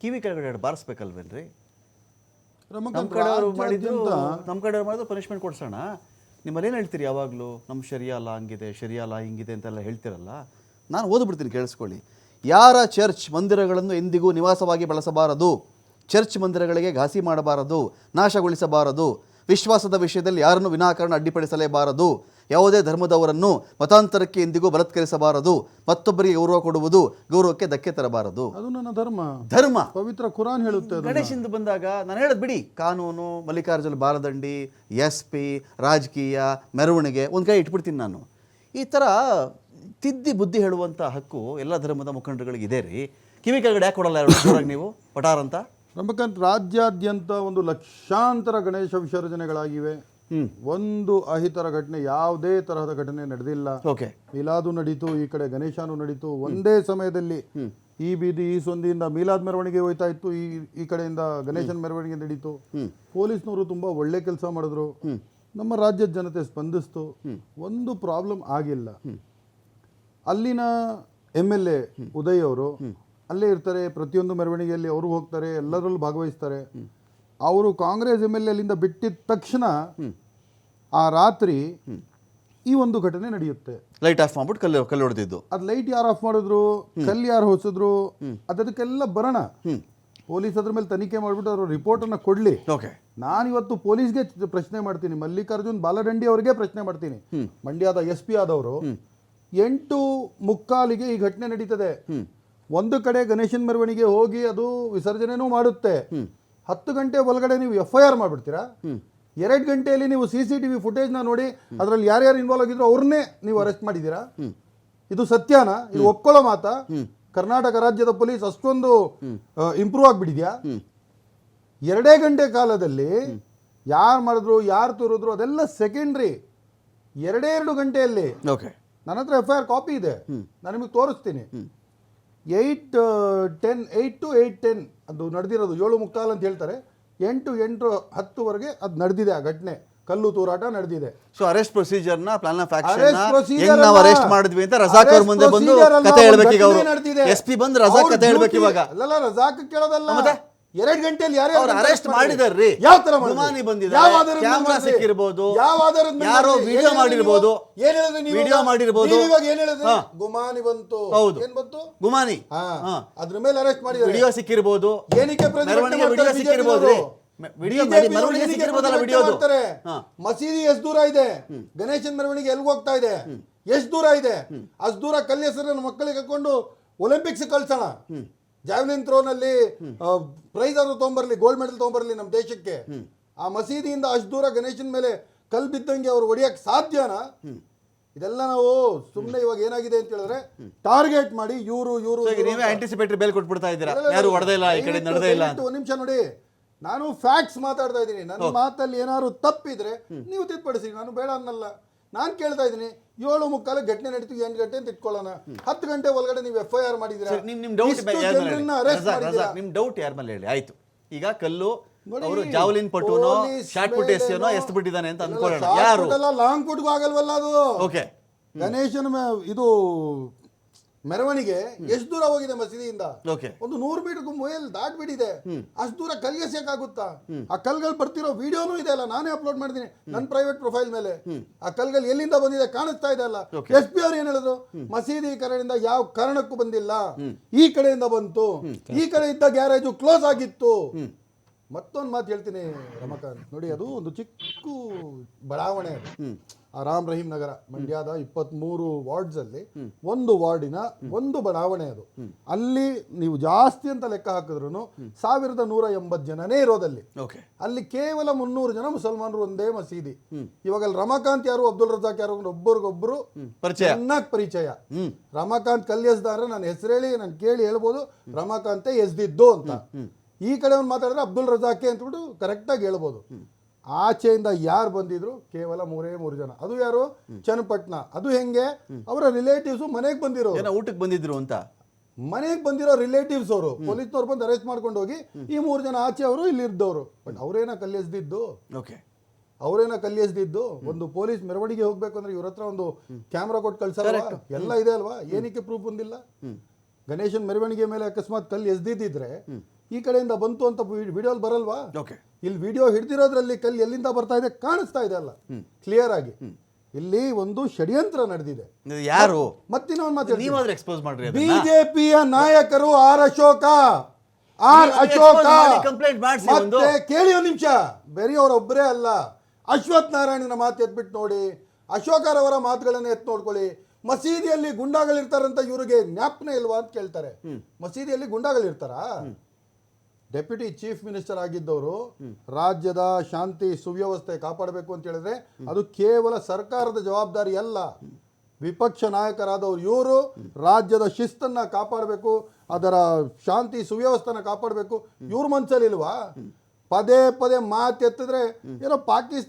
ಕಿವಿ ಕೆಳಗಡೆ ಎರಡು ಬಾರಿಸ್ಬೇಕಲ್ವೇನ್ರಿ? ನಮ್ಮ ಕಡೆ ಕಡೆಯವರು ಮಾಡಿದ್ರು ನಮ್ಮ ಕಡೆಯವ್ರು ಮಾಡಿದ್ರು ಪನಿಷ್ಮೆಂಟ್ ಕೊಡ್ಸೋಣ. ನಿಮ್ಮಲ್ಲಿ ಏನು ಹೇಳ್ತೀರಿ ಯಾವಾಗಲೂ? ನಮ್ಮ ಶರಿಯಾ ಲಾ ಹಂಗಿದೆ ಶರಿಯಾ ಲಾ ಹಿಂಗಿದೆ ಅಂತೆಲ್ಲ ಹೇಳ್ತಿರಲ್ಲ? ನಾನು ಓದ್ಬಿಡ್ತೀನಿ ಕೇಳಿಸ್ಕೊಳ್ಳಿ. ಯಾರ ಚರ್ಚ್ ಮಂದಿರಗಳನ್ನು ಎಂದಿಗೂ ನಿವಾಸವಾಗಿ ಬಳಸಬಾರದು? ಚರ್ಚ್ ಮಂದಿರಗಳಿಗೆ ಘಾಸಿ ಮಾಡಬಾರದು? ನಾಶಗೊಳಿಸಬಾರದು? ವಿಶ್ವಾಸದ ವಿಷಯದಲ್ಲಿ ಯಾರನ್ನು ವಿನಾಕಾರಣ ಅಡ್ಡಿಪಡಿಸಲೇಬಾರದು? ಯಾವುದೇ ಧರ್ಮದವರನ್ನು ಮತಾಂತರಕ್ಕೆ ಎಂದಿಗೂ ಬಲತ್ಕರಿಸಬಾರದು. ಮತ್ತೊಬ್ಬರಿಗೆ ಗೌರವ ಕೊಡುವುದು ಗೌರವಕ್ಕೆ ಧಕ್ಕೆ ತರಬಾರದು. ಅದು ನನ್ನ ಧರ್ಮ. ಧರ್ಮ. ಪವಿತ್ರ ಕುರಾನ್ ಹೇಳುತ್ತೆ ಅದು ಗಣೇಶಿಂದ ಬಂದಾಗ ನಾನು ಹೇಳೋದು ಬಿಡಿ ಕಾನೂನು ಮಲ್ಲಿಕಾರ್ಜುನ ಬಾಲದಂಡಿ ಎಸ್ ಪಿ ರಾಜಕೀಯ ಮೆರವಣಿಗೆ ಒಂದು ಕೈ ಇಟ್ಬಿಡ್ತೀನಿ ನಾನು. ಈ ಥರ ತಿದ್ದಿ ಬುದ್ಧಿ ಹೇಳುವಂಥ ಹಕ್ಕು ಎಲ್ಲ ಧರ್ಮದ ಮುಖಂಡರುಗಳಿಗೆ ಇದೆ ರೀ. ಕಿವಿ ಕೆಳಗಡೆ ಯಾಕೆ ಕೊಡಲ್ಲ ಜೋರಾಗಿ ನೀವು? ಪಟಾರ್ ಅಂತ? ರಮಕಾಂತ್ ರಾಜ್ಯಾದ್ಯಂತ ಒಂದು ಲಕ್ಷಾಂತರ ಗಣೇಶ ವಿಸರ್ಜನೆಗಳಾಗಿವೆ. ಒಂದು ಅಹಿತರ ಘಟನೆ ಯಾವುದೇ ತರಹದ ಘಟನೆ ನಡೆದಿಲ್ಲ. ಓಕೆ. ಮೀಲಾದು ನಡೀತು ಈ ಕಡೆ ಗಣೇಶನು ನಡೀತು. ಒಂದೇ ಸಮಯದಲ್ಲಿ ಈ ಬೀದಿ ಈ ಸೊಂದಿಯಿಂದ ಮೀಲಾದ್ ಮೆರವಣಿಗೆ ಹೋಯ್ತಾ ಇತ್ತು. ಈ ಈ ಕಡೆಯಿಂದ ಗಣೇಶನ ಮೆರವಣಿಗೆ ನಡೀತು. ಪೊಲೀಸ್ನವರು ತುಂಬಾ ಒಳ್ಳೆ ಕೆಲಸ ಮಾಡಿದ್ರು. ನಮ್ಮ ರಾಜ್ಯದ ಜನತೆ ಸ್ಪಂದಿಸ್ತು. ಒಂದು ಪ್ರಾಬ್ಲಮ್ ಆಗಿಲ್ಲ. ಅಲ್ಲಿನ ಎಂ ಎಲ್ ಎ ಉದಯ್ ಅವರು ಅಲ್ಲೇ ಇರ್ತಾರೆ. ಪ್ರತಿಯೊಂದು ಮೆರವಣಿಗೆಯಲ್ಲಿ ಅವರು ಹೋಗ್ತಾರೆ ಎಲ್ಲರಲ್ಲೂ ಭಾಗವಹಿಸ್ತಾರೆ. ಅವರು ಕಾಂಗ್ರೆಸ್ ಎಂ ಎಲ್ ಎ ಅಲ್ಲಿಂದ ಬಿಟ್ಟಿದ ತಕ್ಷಣ ಆ ರಾತ್ರಿ ಈ ಒಂದು ಘಟನೆ ನಡೆಯುತ್ತೆ. ಲೈಟ್ ಆಫ್ ಮಾಡ್ಬಿಟ್ಟು ಕಲ್ಲು ಕಲ್ಲು ಹೊಡೆದಿದ್ದು. ಅದು ಲೈಟ್ ಯಾರು ಆಫ್ ಮಾಡಿದ್ರು? ಕಲ್ಲು ಯಾರು ಹೊಸಿದ್ರು ಅದಕ್ಕೆಲ್ಲ ಬರೋಣ. ಪೊಲೀಸ್ ಅದ್ರ ಮೇಲೆ ತನಿಖೆ ಮಾಡಿಬಿಟ್ಟು ಅವ್ರ ರಿಪೋರ್ಟ್ ಕೊಡಲಿ ಕೊಡ್ಲಿ. ಓಕೆ ನಾನು ಇವತ್ತು ಪೊಲೀಸ್ಗೆ ಪ್ರಶ್ನೆ ಮಾಡ್ತೀನಿ. ಮಲ್ಲಿಕಾರ್ಜುನ್ ಬಾಲದಂಡಿ ಅವರಿಗೆ ಪ್ರಶ್ನೆ ಮಾಡ್ತೀನಿ. ಮಂಡ್ಯದ ಎಸ್ ಪಿ ಆದವರು. ಎಂಟು ಮುಕ್ಕಾಲಿಗೆ ಈ ಘಟನೆ ನಡೀತದೆ. ಒಂದು ಕಡೆ ಗಣೇಶನ್ ಮೆರವಣಿಗೆ ಹೋಗಿ ಅದು ವಿಸರ್ಜನೆನೂ ಮಾಡುತ್ತೆ. ಹತ್ತು ಗಂಟೆ ಒಳಗಡೆ ನೀವು ಎಫ್ ಐ ಆರ್ ಮಾಡ್ಬಿಡ್ತೀರಾ ಎರಡು ಗಂಟೆಯಲ್ಲಿ ನೀವು ಸಿ ಸಿ ಟಿ ವಿ ಫುಟೇಜ್ನ ನೋಡಿ ಅದರಲ್ಲಿ ಯಾರ್ಯಾರು ಇನ್ವಾಲ್ವ್ ಆಗಿದ್ರು ಅವ್ರನ್ನೇ ನೀವು ಅರೆಸ್ಟ್ ಮಾಡಿದ್ದೀರಾ ಇದು ಸತ್ಯನಾ? ಇದು ಒಪ್ಕೊಳ್ಳೋ ಮಾತಾ? ಕರ್ನಾಟಕ ರಾಜ್ಯದ ಪೊಲೀಸ್ ಅಷ್ಟೊಂದು ಇಂಪ್ರೂವ್ ಆಗಿಬಿಟ್ಟಿದ್ಯಾ ಎರಡೇ ಗಂಟೆ ಕಾಲದಲ್ಲಿ ಯಾರು ಮಾಡಿದ್ರು ಯಾರು ತೋರಿದ್ರು ಅದೆಲ್ಲ ಸೆಕೆಂಡ್ರಿ ಎರಡೇ ಎರಡು ಗಂಟೆಯಲ್ಲಿ ಓಕೆ. ನನ್ನ ಹತ್ರ ಎಫ್ ಐ ಆರ್ ಕಾಪಿ ಇದೆ ನಾನು ನಿಮಗೆ ತೋರಿಸ್ತೀನಿ. Eight ten eight two eight ten ಅದು ನಡೆದಿರೋದು. ಏಳು ಮುಕ್ಕಾಲು ಅಂತ ಹೇಳ್ತಾರೆ. ಎಂಟು ಎಂಟು ಹತ್ತುವರೆಗೆ ಅದು ನಡೆದಿದೆ ಆ ಘಟನೆ. ಕಲ್ಲು ತೂರಾಟ ನಡೆದಿದೆ. ಸೊ ಅರೆಸ್ಟ್ನ ಪ್ಲಾನ್ ಆಫ್ ಆಕ್ಷನ್ ಹೆಂಗ್ ನಾವು ಅರೆಸ್ಟ್ ಮಾಡಿದ್ವಿ ಅಂತ ರಜಾಕ್ ಅವ್ರ ಮುಂದೆ ಬಂದು ಅಲ್ಲ, ಕತೆ ಹೇಳ್ಬೇಕು ಈಗ ಅವರು. ಎಸ್ ಪಿ ಬಂದು ರಜಾಕ್ ಕತೆ ಹೇಳ್ಬೇಕು ಇವಾಗ. ಅಲ್ಲಲ್ಲ ರಜಾಕ್ ಕೇಳೋದಲ್ಲ. ಮತ್ತೆ? ಎರಡು ಗಂಟೆಯಲ್ಲಿ ಯಾರು ಅವ್ರು ಅರೆಸ್ಟ್ ಮಾಡಿದಾರ್ರಿ. ಯಾವ ತರ? ಗುಮಾನಿ ಬಂದಿದ್ದಾರೆ. ಯಾವ ಆಧಾರದ ಮೇಲೆ ಕ್ಯಾಮ್ರಾ ಮಾಡಿದ್ರಿ? ಸಿಕ್ಕಿರ್ಬೋದು. ಯಾವ ಆಧಾರದ ಮೇಲೆ ಯಾರೋ ಮಾಡಿದ್ರಿ? ವಿಡಿಯೋ ಏನ್ ಮಾಡಿರ್ಬೋದು. ಹೇಳಿದ್ರಿ ನೀವು? ಏನ್ ಹೇಳಿದ್ರಿ ನೀವು ವಿಡಿಯೋ ಇವಾಗ? ಮಾಡಿರ್ಬೋದು. ನೀವು ಇವಾಗ ಏನ್ ಹೇಳಿದ್ರಿ? ಹಾ. ಗುಮಾನಿ ಬಂತು. ಹೌದು. ಏನ್ ಬಂತು? ಗುಮಾನಿ. ಹಾ. ಹಾ. ಅದ್ರ ಮೇಲೆ ಅರೆಸ್ಟ್ ಮಾಡಿದ್ದಾರೆ. ವಿಡಿಯೋ ಸಿಕ್ಕಿರ್ಬೋದು. ಏನಕ್ಕೆ ಪ್ರತಿಭಟನೆ ಮೆರವಣಿಗೆ ಮಾಡ್ತಾರೆ ವಿಡಿಯೋ BJP ಸಿಕ್ಕಿರ್ಬೋದು. ವಿಡಿಯೋ BJP ನವರು ಮೆರವಣಿಗೆ ಏನಕ್ಕೆ ಸಿಕ್ಕಿರ್ಬೋದಲ್ಲ ಪ್ರತಿಭಟನೆ ವಿಡಿಯೋದು ಮಾಡ್ತಾರೆ? ಹಾ. ಮಸೀದಿ ಎಷ್ಟು ದೂರ ಇದೆ? ಗಣೇಶನ್ ಮೆರವಣಿಗೆ ಎಲ್ಲಿ ಹೋಗ್ತಾ ಇದೆ? ಎಷ್ಟು ದೂರ ಇದೆ? ಅಷ್ಟು ದೂರ ಕಲ್ಲಿ ಹೆಸರನ್ನು ಮಕ್ಕಳಿಗೆ ಹಾಕೊಂಡು ಒಲಿಂಪಿಕ್ಸ್ ಕಳ್ಸೋಣ. ಜಾವ್ಲಿನ್ ಥ್ರೋನಲ್ಲಿ ಪ್ರೈಸ್ ಆದ್ರೂ ತೊಗೊಂಬರ್ಲಿ ಗೋಲ್ಡ್ ಮೆಡಲ್ ತೊಗೊಂಬರ್ಲಿ ನಮ್ಮ ದೇಶಕ್ಕೆ. ಆ ಮಸೀದಿಯಿಂದ ಅಷ್ಟು ದೂರ ಗಣೇಶನ್ ಮೇಲೆ ಕಲ್ ಬಿದ್ದಂಗೆ ಅವ್ರು ಹೊಡಿಯಕ್ ಸಾಧ್ಯನಾ? ಇದೆಲ್ಲ ನಾವು ಸುಮ್ಮನೆ ಇವಾಗ ಏನಾಗಿದೆ ಅಂತ ಹೇಳಿದ್ರೆ ಟಾರ್ಗೆಟ್ ಮಾಡಿ ಇವರು ಇವರು ನೀವೇ ಆಂಟಿಸಿಪೇಟರಿ ಬೇಲ್ ಕೊಟ್ಬಿಡ್ತಾ ಇದ್ದೀರಾ? ಯಾರು ಹೊಡೆದೇ ಇಲ್ಲ ಈ ಕಡೆ ನಡೆದೇ ಇಲ್ಲ ಒಂದು ನಿಮಿಷ ನೋಡಿ ನಾನು ಫ್ಯಾಕ್ಟ್ಸ್ ಮಾತಾಡ್ತಾ ಇದ್ದೀನಿ. ನನ್ನ ಮಾತಲ್ಲಿ ಏನಾದ್ರು ತಪ್ಪಿದ್ರೆ ನೀವು ತಿದ್ದುಪಡಿಸಿ ನಾನು ಬೇಡ ಅನ್ನಲ್ಲ. ನಾನು ಕೇಳ್ತಾ ಇದ್ದೀನಿ ಏಳು ಮುಕ್ಕಾಲು ಘಟನೆ ನಡೀತು ಎಂಟು ಗಂಟೆ ಅಂತ ಇಟ್ಕೊಳ್ಳೋಣ. ಹತ್ತು ಗಂಟೆ ಒಳಗಡೆ ನೀವು ಎಫ್ ಐ ಆರ್ ಮಾಡಿದ್ದೀರಾ? ನಿಮ್ ನಿಮ್ ಡೌಟ್ ನಿಮ್ ಡೌಟ್ ಯಾರ ಮೇಲೆ ಹೇಳಿ? ಆಯ್ತು. ಈಗ ಕಲ್ಲು ಅವರು ಜಾವಲಿನ್ ಪಟುನೋ ಶಾರ್ಟ್ ಪುಟ್ ಎಸೆಯೋನೋ ಮೇಲೇನೋ- ಬಿಟ್ಟಿದ್ದಾನೆ ಅಂತ ಅನ್ಕೊಳ್ಳೋಣ ಯಾರು? ಲಾಂಗ್ ಪುಟ್ಗೂ ಆಗಲ್ವಲ್ಲ ಅದು? ಓಕೆ ಗಣೇಶನ ಇದು ಮೆರವಣಿಗೆ ಎಷ್ಟು ದೂರ ಹೋಗಿದೆ ಮಸೀದಿಯಿಂದ? ಒಂದು ನೂರು ಮೀಟರ್ ಮೇಲೆ ದಾಟ್ಬಿಟ್ಟಿದೆ. ಅಷ್ಟು ದೂರ ಕಲ್ಗೆಸಕ್ಕಾಗುತ್ತಾ ಆ ಕಲ್ಗಳು ಬರ್ತಿರೋ ವಿಡಿಯೋನು ಇದೆ ಅಲ್ಲ ನಾನೇ ಅಪ್ಲೋಡ್ ಮಾಡಿದೀನಿ ನನ್ನ ಪ್ರೈವೇಟ್ ಪ್ರೊಫೈಲ್ ಮೇಲೆ. ಆ ಕಲ್ಗಳು ಎಲ್ಲಿಂದ ಬಂದಿದೆ ಕಾಣಿಸ್ತಾ ಇದೆ ಅಲ್ಲ. ಎಸ್ ಪಿ ಅವ್ರು ಏನ್ ಹೇಳಿದ್ರು? ಮಸೀದಿ ಕಡೆಯಿಂದ ಯಾವ ಕಾರಣಕ್ಕೂ ಬಂದಿಲ್ಲ. ಈ ಕಡೆಯಿಂದ ಬಂತು. ಈ ಕಡೆ ಇದ್ದ ಗ್ಯಾರೇಜು ಕ್ಲೋಸ್ ಆಗಿತ್ತು. ಮತ್ತೊಂದು ಮಾತು ಹೇಳ್ತೀನಿ ರಮಕಾಂತ್. ನೋಡಿ ಅದು ಒಂದು ಚಿಕ್ಕ ಬಡಾವಣೆ ಅದು. ಆ ರಾಮ್ ರಹೀಂ ನಗರ ಮಂಡ್ಯದ ಇಪ್ಪತ್ಮೂರು ವಾರ್ಡ್ಸ್ ಅಲ್ಲಿ ಒಂದು ವಾರ್ಡಿನ ಒಂದು ಬಡಾವಣೆ ಅದು. ಅಲ್ಲಿ ನೀವು ಜಾಸ್ತಿ ಅಂತ ಲೆಕ್ಕ ಹಾಕಿದ್ರು ಸಾವಿರದ ನೂರ ಎಂಬತ್ ಜನನೇ ಇರೋದಲ್ಲಿ. ಅಲ್ಲಿ ಕೇವಲ ಮುನ್ನೂರು ಜನ ಮುಸಲ್ಮಾನರು ಒಂದೇ ಮಸೀದಿ. ಇವಾಗ ಅಲ್ಲಿ ರಮಾಕಾಂತ್ ಯಾರು ಅಬ್ದುಲ್ ರಜಾಕ್ ಯಾರು ಪರಿಚಯ. ಚೆನ್ನಾಗಿ ಪರಿಚಯ. ರಮಾಕಾಂತ್ ಕಲ್ಯಸ್ದಾರ ನನ್ನ ಹೆಸರೇಳಿ ನಾನು ಕೇಳಿ ಹೇಳ್ಬೋದು ರಮಾಕಾಂತೆ ಎಸ್ದಿದ್ದು ಅಂತ. ಈ ಕಡೆ ಒಂದು ಮಾತಾಡಿದ್ರೆ ಅಬ್ದುಲ್ ರಜಾಕೆ ಅಂತಬಿಟ್ಟು ಕರೆಕ್ಟಾಗಿ ಹೇಳ್ಬೋದು. ಆಚೆಯಿಂದ ಯಾರು ಬಂದಿದ್ರು ಕೇವಲ ಮೂರೇ ಮೂರು ಜನ. ಅದು ಯಾರು? ಚನ್ನಪಟ್ಟಣ. ಅದು ಹೆಂಗೆ? ಅವರ ರಿಲೇಟಿವ್ಸ್ ಮನೆಗೆ ಬಂದಿರೋ ಊಟಕ್ಕೆ ಬಂದಿದ್ರು ಅಂತ? ಮನೆಗೆ ಬಂದಿರೋ ರಿಲೇಟಿವ್ಸ್ ಅವರು. ಪೊಲೀಸ್ನವ್ರು ಬಂದು ಅರೆಸ್ಟ್ ಮಾಡ್ಕೊಂಡು ಹೋಗಿ ಈ ಮೂರು ಜನ ಆಚೆ ಅವರು ಇಲ್ಲಿ ಇದ್ದವರು. ಬಟ್ ಅವರೇನ ಕಲ್ಯಸ್ದಿದ್ದು? ಓಕೆ ಅವರೇನ ಕಲ್ಯಸ್ದಿದ್ದು? ಒಂದು ಪೊಲೀಸ್ ಮೆರವಣಿಗೆ ಹೋಗ್ಬೇಕು ಅಂದ್ರೆ ಇವ್ರ ಹತ್ರ ಒಂದು ಕ್ಯಾಮ್ರಾ ಕೊಟ್ಟು ಕಳ್ಸಲ್ಲ ಎಲ್ಲ ಇದೆ ಅಲ್ವಾ? ಏನಕ್ಕೆ ಪ್ರೂಫ್ ಹೊಂದಿಲ್ಲ ಗಣೇಶನ್ ಮೆರವಣಿಗೆ ಮೇಲೆ ಅಕಸ್ಮಾತ್ ಕಲ್ಲು ಎಸ್ದಿದ್ದಿದ್ರೆ ಈ ಕಡೆಯಿಂದ ಬಂತು ಅಂತ ವಿಡಿಯೋಲ್ ಬರಲ್ವಾ? ಇಲ್ಲಿ ವಿಡಿಯೋ ಹಿಡ್ದಿರೋದ್ರಲ್ಲಿ ಕಲ್ಲು ಎಲ್ಲಿಂದ ಬರ್ತಾ ಇದೆ ಕಾಣಿಸ್ತಾ ಇದೆ ಅಲ್ಲ. ಕ್ಲಿಯರ್ ಆಗಿ. ಇಲ್ಲಿ ಒಂದು ಷಡ್ಯಂತ್ರ ನಡೆದಿದೆ. ಯಾರು? ಎಕ್ಸ್ಪೋಸ್ ಮಾಡ್ರಿ. ಬಿಜೆಪಿಯ ನಾಯಕರು ಆರ್ ಅಶೋಕ. ಆರ್ ಅಶೋಕ. ಮತ್ತೆ ಕೇಳಿ ಒಂದು ನಿಮಿಷ. ಬೇರೆ ಒಬ್ಬರೇ ಅಲ್ಲ. ಅಶ್ವಥ್ ನಾರಾಯಣನ ಮಾತು ಎತ್ಬಿಟ್ಟು ನೋಡಿ. ಅಶೋಕರವರ ಮಾತುಗಳನ್ನು ಎತ್ತು ನೋಡ್ಕೊಳ್ಳಿ. ಮಸೀದಿಯಲ್ಲಿ ಗುಂಡಾಗಳಿರ್ತಾರಂತ ಇವರಿಗೆ ಜ್ಞಾಪನೆ ಇಲ್ವಾ ಅಂತ ಕೇಳ್ತಾರೆ. ಮಸೀದಿಯಲ್ಲಿ ಗುಂಡಾಗಳಿರ್ತಾರಾ? ಡೆಪ್ಯೂಟಿ ಚೀಫ್ ಮಿನಿಸ್ಟರ್ ಆಗಿದ್ದವರು ರಾಜ್ಯದ ಶಾಂತಿ ಸುವ್ಯವಸ್ಥೆ ಕಾಪಾಡಬೇಕು ಅಂತ ಹೇಳಿದ್ರೆ ಅದು ಕೇವಲ ಸರ್ಕಾರದ ಜವಾಬ್ದಾರಿ ಅಲ್ಲ. ವಿಪಕ್ಷ ನಾಯಕರಾದವರು ಇವರು ರಾಜ್ಯದ ಶಿಸ್ತನ್ನ ಕಾಪಾಡಬೇಕು ಅದರ ಶಾಂತಿ ಸುವ್ಯವಸ್ಥೆನ ಕಾಪಾಡಬೇಕು. ಇವ್ರ ಮನ್ಸಲ್ಲಿ ಇಲ್ವಾ? ಪದೇ ಪದೇ ಮಾತೆತ್ತಿದ್ರೆ ಏನೋ ಪಾಕಿಸ್ತಾನ